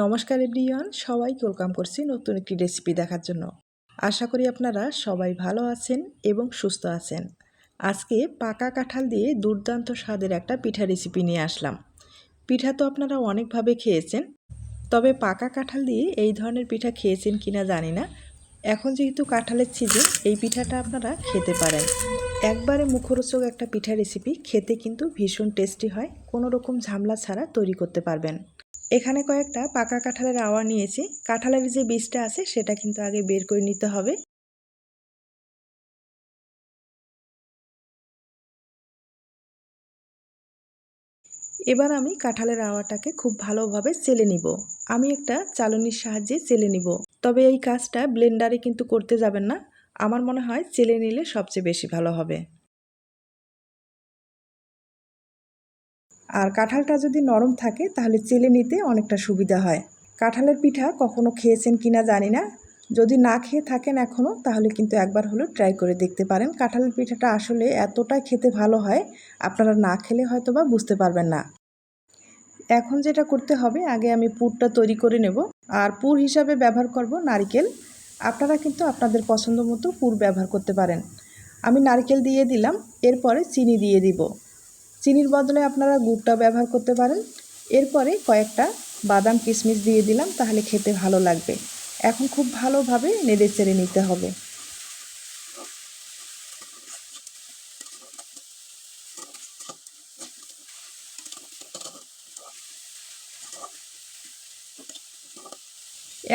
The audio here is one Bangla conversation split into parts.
নমস্কার এভরিওয়ান, সবাইকে ওয়েলকাম করছি নতুন একটি রেসিপি দেখার জন্য। আশা করি আপনারা সবাই ভালো আছেন এবং সুস্থ আছেন। আজকে পাকা কাঁঠাল দিয়ে দুর্দান্ত স্বাদের একটা পিঠা রেসিপি নিয়ে আসলাম। পিঠা তো আপনারা অনেকভাবে খেয়েছেন, তবে পাকা কাঁঠাল দিয়ে এই ধরনের পিঠা খেয়েছেন কিনা জানি না। এখন যেহেতু কাঁঠালের সিজন এই পিঠাটা আপনারা খেতে পারেন। একবারে মুখরোচক একটা পিঠা রেসিপি খেতে কিন্তু ভীষণ টেস্টি হয় কোনো রকম ঝামলা ছাড়া তৈরি করতে পারবেন। এখানে কয়েকটা পাকা কাঁঠালের আওয়া নিয়েছি। কাঁঠালের যে বীজটা আছে, সেটা কিন্তু আগে বের করে নিতে হবে। এবার আমি কাঁঠালের আওয়াটাকে খুব ভালোভাবে চেলে নিব। আমি একটা চালনির সাহায্যে চেলে নিব। তবে এই কাজটা ব্লেন্ডারে কিন্তু করতে যাবেন না। আমার মনে হয় চেলে নিলে সবচেয়ে বেশি ভালো হবে। আর কাঁঠালটা যদি নরম থাকে, তাহলে চেলে নিতে অনেকটা সুবিধা হয়। কাঁঠালের পিঠা কখনো খেয়েছেন কিনা জানি না। যদি না খেয়ে থাকেন এখনও তাহলে কিন্তু একবার হলেও ট্রাই করে দেখতে পারেন কাঁঠালের পিঠাটা আসলে এতটাই খেতে ভালো হয়, আপনারা না খেলে হয়তো বা বুঝতে পারবেন না। এখন যেটা করতে হবে, আগে আমি পুরটা তৈরি করে নেব। আর পুর হিসাবে ব্যবহার করব নারিকেল। আপনারা কিন্তু আপনাদের পছন্দ মতো পুর ব্যবহার করতে পারেন। আমি নারকেল দিয়ে দিলাম, এরপরে চিনি দিয়ে দিব। চিনির বদলে আপনারা গুড়টা ব্যবহার করতে পারেন। এরপরে কয়েকটা বাদাম কিশমিশ দিয়ে দিলাম, তাহলে খেতে ভালো লাগবে। এখন খুব ভালোভাবে নেড়ে চেড়ে নিতে হবে।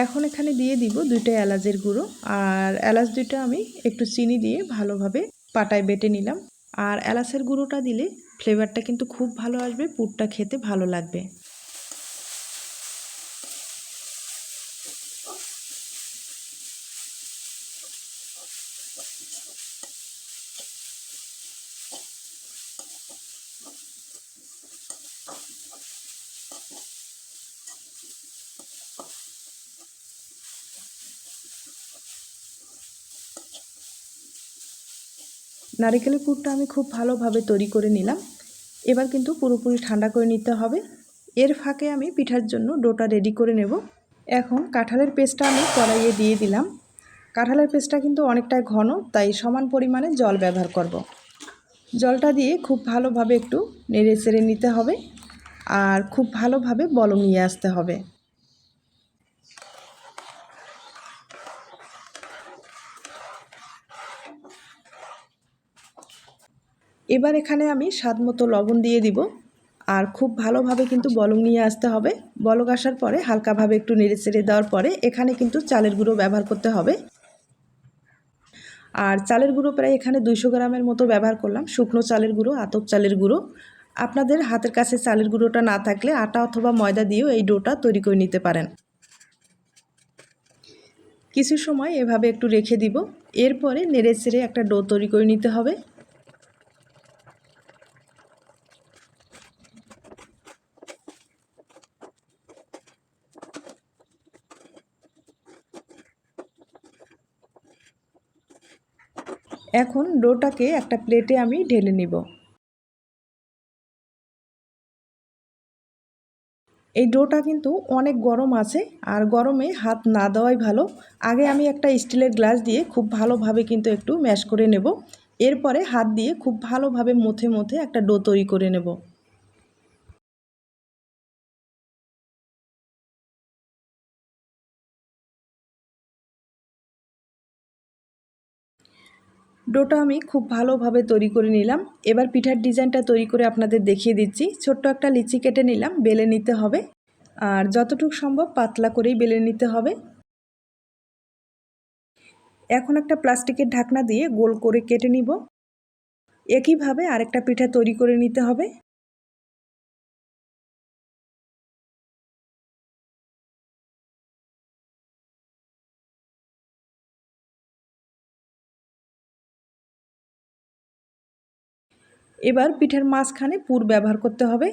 এখন এখানে দিয়ে দিব দুইটা এলাচের গুঁড়ো, আর এলাচ দুইটা আমি একটু চিনি দিয়ে ভালোভাবে পাটায় বেটে নিলাম। আর এলাচের গুঁড়োটা দিলে ফ্লেভারটা কিন্তু খুব ভালো আসবে পুরটা খেতে ভালো লাগবে। নারিকেলের পুরটা আমি খুব ভালোভাবে তৈরি করে নিলাম। এবার কিন্তু পুরোপুরি ঠান্ডা করে নিতে হবে। এর ফাঁকে আমি পিঠার জন্য ডোটা রেডি করে নেব। এখন কাঁঠালের পেস্টটা আমি কড়াইয়ে দিয়ে দিলাম। কাঁঠালের পেস্টটা কিন্তু অনেকটাই ঘন, তাই সমান পরিমাণে জল ব্যবহার করব। জলটা দিয়ে খুব ভালোভাবে একটু নেড়ে নিতে হবে। আর খুব ভালোভাবে বলম নিয়ে আসতে হবে। এবার এখানে আমি স্বাদ মতো লবণ দিয়ে দিব। আর খুব ভালোভাবে কিন্তু বলক নিয়ে আসতে হবে। বলক আসার পরে হালকাভাবে একটু নেড়ে চেড়ে দেওয়ার পরে এখানে কিন্তু চালের গুঁড়ো ব্যবহার করতে হবে। আর চালের গুঁড়ো প্রায় এখানে দুইশো গ্রামের মতো ব্যবহার করলাম। শুকনো চালের গুঁড়ো, আতপ চালের গুঁড়ো। আপনাদের হাতের কাছে চালের গুঁড়োটা না থাকলে আটা অথবা ময়দা দিয়েও এই ডোটা তৈরি করে নিতে পারেন। কিছু সময় এভাবে একটু রেখে দিব। এরপরে নেড়ে চেড়ে একটা ডো তৈরি করে নিতে হবে। এখন ডোটাকে একটা প্লেটে আমি ঢেলে নিব। এই ডোটা কিন্তু অনেক গরম আছে আর গরমে হাত না দেওয়াই ভালো। আগে আমি একটা স্টিলের গ্লাস দিয়ে খুব ভালোভাবে কিন্তু একটু ম্যাশ করে নেব। এরপরে হাত দিয়ে খুব ভালোভাবে মথে মথে একটা ডো তৈরি করে নেব। ডোটা আমি খুব ভালোভাবে তৈরি করে নিলাম। এবার পিঠার ডিজাইনটা তৈরি করে আপনাদের দেখিয়ে দিচ্ছি। ছোট্ট একটা লিচি কেটে নিলাম, বেলে নিতে হবে। আর যতটুকু সম্ভব পাতলা করেই বেলে নিতে হবে। এখন একটা প্লাস্টিকের ঢাকনা দিয়ে গোল করে কেটে নিব। একইভাবে আরেকটা পিঠা তৈরি করে নিতে হবে। এবার পিঠের মাঝখানে পুর ব্যবহার করতে হবে।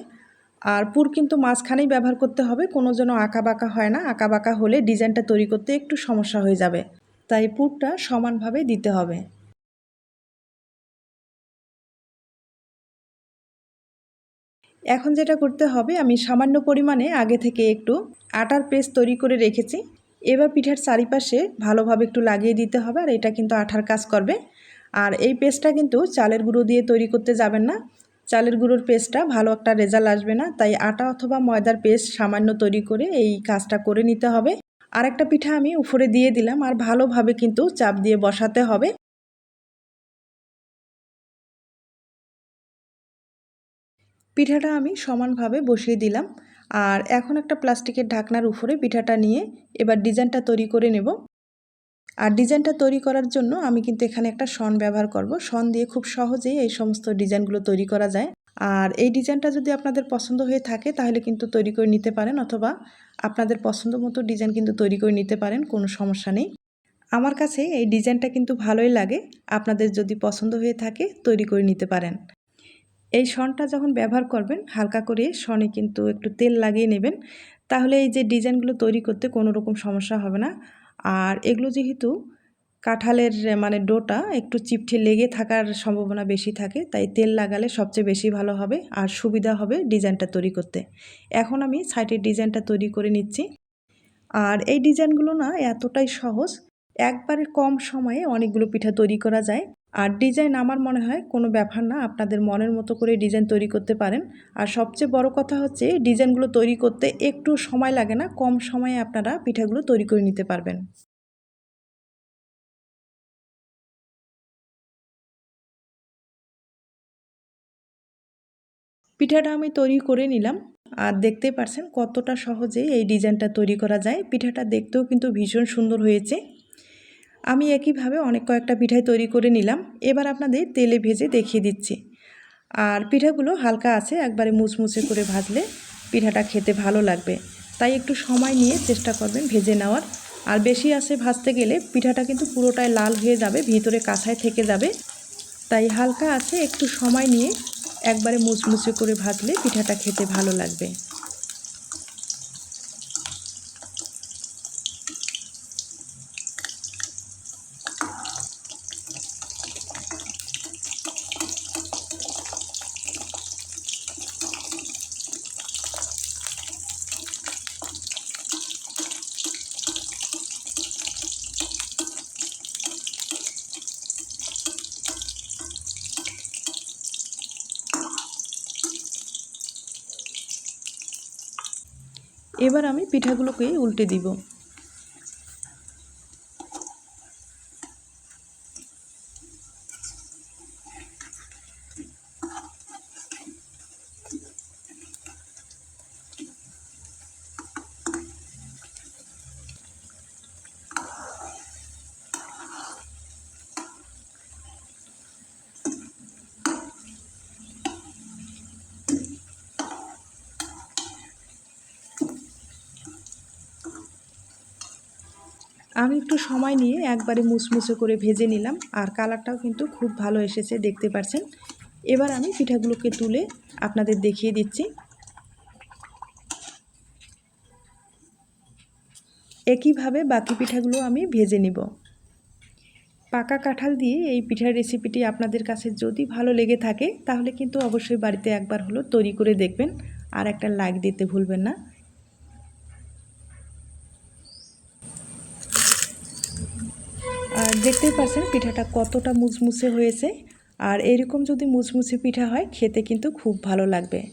আর পুর কিন্তু মাঝখানেই ব্যবহার করতে হবে, কোনো যেন আঁকা বাঁকা হয় না। আঁকা বাঁকা হলে ডিজাইনটা তৈরি করতে একটু সমস্যা হয়ে যাবে। তাই পুরটা সমানভাবে দিতে হবে। এখন যেটা করতে হবে, আমি সামান্য পরিমাণে আগে থেকে একটু আটার পেস্ট তৈরি করে রেখেছি। এবার পিঠার চারিপাশে ভালোভাবে একটু লাগিয়ে দিতে হবে, আর এটা কিন্তু আঠার কাজ করবে। আর এই পেস্টটা কিন্তু চালের গুঁড়ো দিয়ে তৈরি করতে যাবেন না। চালের গুঁড়োর পেস্টটা ভালো একটা রেজাল্ট আসবে না, তাই আটা অথবা ময়দার পেস্ট সামান্য তৈরি করে এই কাজটা করে নিতে হবে। আর একটা পিঠা আমি উপরে দিয়ে দিলাম, আর ভালোভাবে কিন্তু চাপ দিয়ে বসাতে হবে। পিঠাটা আমি সমানভাবে বসিয়ে দিলাম, আর এখন একটা প্লাস্টিকের ঢাকনার উপরে পিঠাটা নিয়ে এবার ডিজাইনটা তৈরি করে নেব। আর ডিজাইনটা তৈরি করার জন্য আমি কিন্তু এখানে একটা শন ব্যবহার করব। শন দিয়ে খুব সহজেই এই সমস্ত ডিজাইনগুলো তৈরি করা যায়। আর এই ডিজাইনটা যদি আপনাদের পছন্দ হয়ে থাকে, তাহলে কিন্তু তৈরি করে নিতে পারেন অথবা আপনাদের পছন্দ মতো ডিজাইন কিন্তু তৈরি করে নিতে পারেন, কোনো সমস্যা নেই। আমার কাছে এই ডিজাইনটা কিন্তু ভালোই লাগে। আপনাদের যদি পছন্দ হয়ে থাকে, তৈরি করে নিতে পারেন। এই শনটা যখন ব্যবহার করবেন, হালকা করে শনে কিন্তু একটু তেল লাগিয়ে নেবেন। তাহলে এই যে ডিজাইনগুলো তৈরি করতে কোনো রকম সমস্যা হবে না। আর এগুলো যেহেতু কাঁঠালের মানে ডোটা একটু চিপঠে লেগে থাকার সম্ভাবনা বেশি থাকে, তাই তেল লাগালে সবচেয়ে বেশি ভালো হবে আর সুবিধা হবে ডিজাইনটা তৈরি করতে। এখন আমি সাইডের ডিজাইনটা তৈরি করে নিচ্ছি। আর এই ডিজাইনগুলো না এতটাই সহজ, একবারে কম সময়ে অনেকগুলো পিঠা তৈরি করা যায়। আর ডিজাইন আমার মনে হয় কোনো ব্যাপার না, আপনাদের মনের মতো করে ডিজাইন তৈরি করতে পারেন। আর সবচেয়ে বড় কথা হচ্ছে ডিজাইনগুলো তৈরি করতে একটু সময় লাগে না, কম সময়ে আপনারা পিঠাগুলো তৈরি করে নিতে পারবেন। পিঠাটা আমি তৈরি করে নিলাম। আর দেখতে পারছেন কতটা সহজে এই ডিজাইনটা তৈরি করা যায়। পিঠাটা দেখতেও কিন্তু ভীষণ সুন্দর হয়েছে। আমি একইভাবে অনেক কয়েকটা পিঠাই তৈরি করে নিলাম। এবার আপনাদের তেলে ভেজে দেখিয়ে দিচ্ছি। আর পিঠাগুলো হালকা আছে, একবারে মুচমুচে করে ভাজলে পিঠাটা খেতে ভালো লাগবে। তাই একটু সময় নিয়ে চেষ্টা করবেন ভেজে নেওয়ার। আর বেশি আছে ভাজতে গেলে পিঠাটা কিন্তু পুরোটাই লাল হয়ে যাবে, ভিতরে কাঁচায় থেকে যাবে। তাই হালকা আছে, একটু সময় নিয়ে একবারে মুচমুচে করে ভাজলে পিঠাটা খেতে ভালো লাগবে। এবার আমি পিঠাগুলোকে উল্টে দিব। আমি একটু সময় নিয়ে একবারে মুচমুচে করে ভেজে নিলাম আর কালারটাও কিন্তু খুব ভালো এসেছে, দেখতে পাচ্ছেন এবার আমি পিঠাগুলোকে তুলে আপনাদের দেখিয়ে দিচ্ছি। একইভাবে বাকি পিঠাগুলো আমি ভেজে নিব। পাকা কাঁঠাল দিয়ে এই পিঠার রেসিপিটি আপনাদের কাছে যদি ভালো লেগে থাকে, তাহলে কিন্তু অবশ্যই বাড়িতে একবার হলো তৈরি করে দেখবেন। আর একটা লাইক দিতে ভুলবেন না। দেখতেই পাচ্ছেন পিঠাটা কতটা মুচমুচে হয়েছে। আর এরকম যদি মুচমুচে পিঠা হয়, খেতে কিন্তু খুব ভালো লাগবে।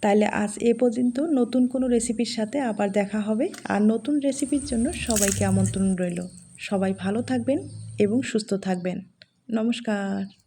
তাহলে আজ এ পর্যন্ত নতুন কোনো রেসিপির সাথে আবার দেখা হবে। আর নতুন রেসিপির জন্য সবাইকে আমন্ত্রণ রইল। সবাই ভালো থাকবেন এবং সুস্থ থাকবেন। নমস্কার।